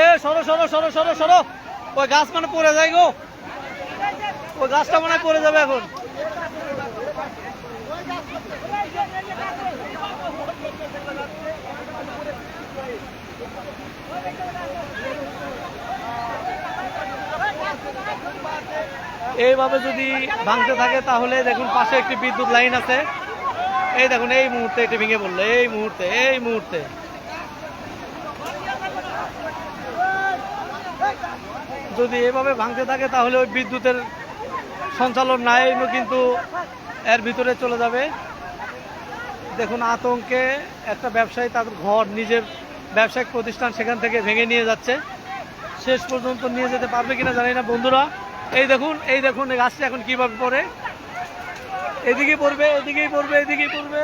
এ, সরো সরো সরো সরো সরো। ওই গাছ মানে পড়ে যায় গো। ওই গাছটা মনে পড়ে যাবে এখন। এইভাবে যদি ভাঙতে থাকে, তাহলে দেখুন পাশে একটি বিদ্যুৎ লাইন আছে। এই দেখুন, এই মুহূর্তে এটি ভেঙে পড়ল, এই মুহূর্তে এই মুহূর্তে। যদি এভাবে ভাঙতে থাকে, তাহলে ওই বিদ্যুতের সঞ্চালন নাই কিন্তু এর ভিতরে চলে যাবে। দেখুন, আতঙ্কে একটা ব্যবসায়ী তার ঘর, নিজের ব্যবসায়িক প্রতিষ্ঠান সেখান থেকে ভেঙে নিয়ে যাচ্ছে। শেষ পর্যন্ত নিয়ে যেতে পারবে কিনা জানি না, বন্ধুরা। এই দেখুন এই দেখুন গাছটা এখন কীভাবে পড়ে। এদিকে পড়বে, এদিকেই পড়বে এদিকেই পড়বে।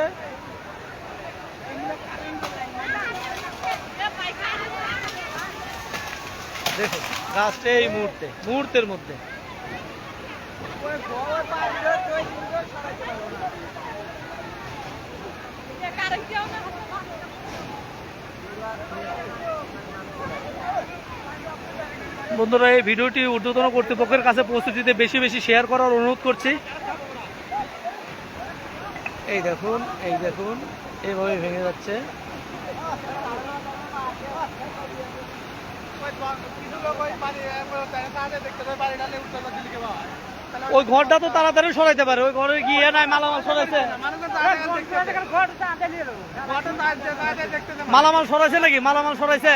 গাছটা এই মুহূর্তে, মুহূর্তের মধ্যে। বন্ধুরা, এই ভিডিওটি ঊর্ধ্বতন কর্তৃপক্ষের কাছে পৌঁছে দিতে বেশি বেশি শেয়ার করার অনুরোধ করছি। এই দেখুন এই দেখুন এইভাবে ভেঙে যাচ্ছে। ওই ঘরটা তো তাড়াতাড়ি সরাইতে পারে, ওই ঘরে গিয়ে নাই, মালামাল সরাইছে। মালামাল সরাইছে নাকি? মালামাল সরাইছে?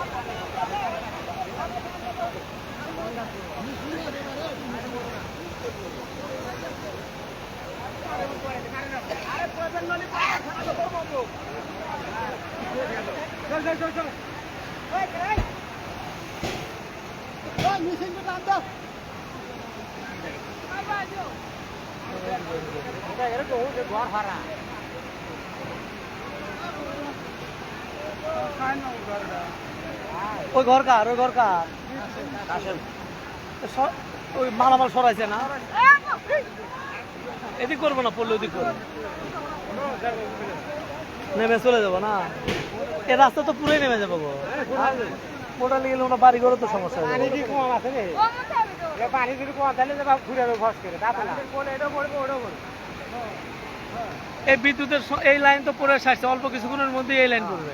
ওই ঘর কার ওই ঘর কার? ওই মালামাল সরাইছে না? এদিক করব না পড়লে ওদিক করব। নেমে চলে যাব না? এ রাস্তা তো পুরোই নেমে যাব ওটা নিয়ে গেলে ওটা বাড়ি ঘরে তো সমস্যা হয়ে যাবে। এই বিদ্যুতের এই লাইন তো পড়ে আসছে অল্প কিছুক্ষণের মধ্যেই এই লাইন পড়বে।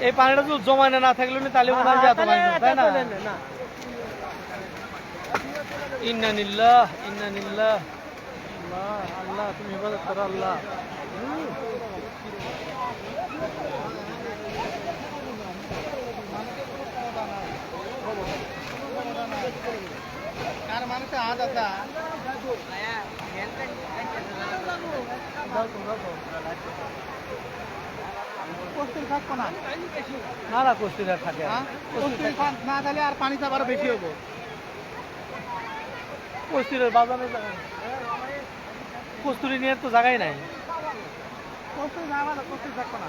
এই পানিটা তো জমায় না থাকলে তাহলে মনে হয় এত তাই না? ইন্না নিল্লাহ ইন্না নিল্লাহ আল্লাহ আল্লাহ তুমি হেফাজত করো আল্লাহ। কার মানুষে হাত আছে কস্তুরি থাকব না? না না কস্তিরা থাকে হ্যাঁ? কস্তুরি থাক না তাহলে আর পানি চাপ আরও বেশি হব কস্তিরের বাজানো কস্তুরি নিয়ে তো জায়গায় নাই। কস্তুরি না কস্তুরি থাকব না।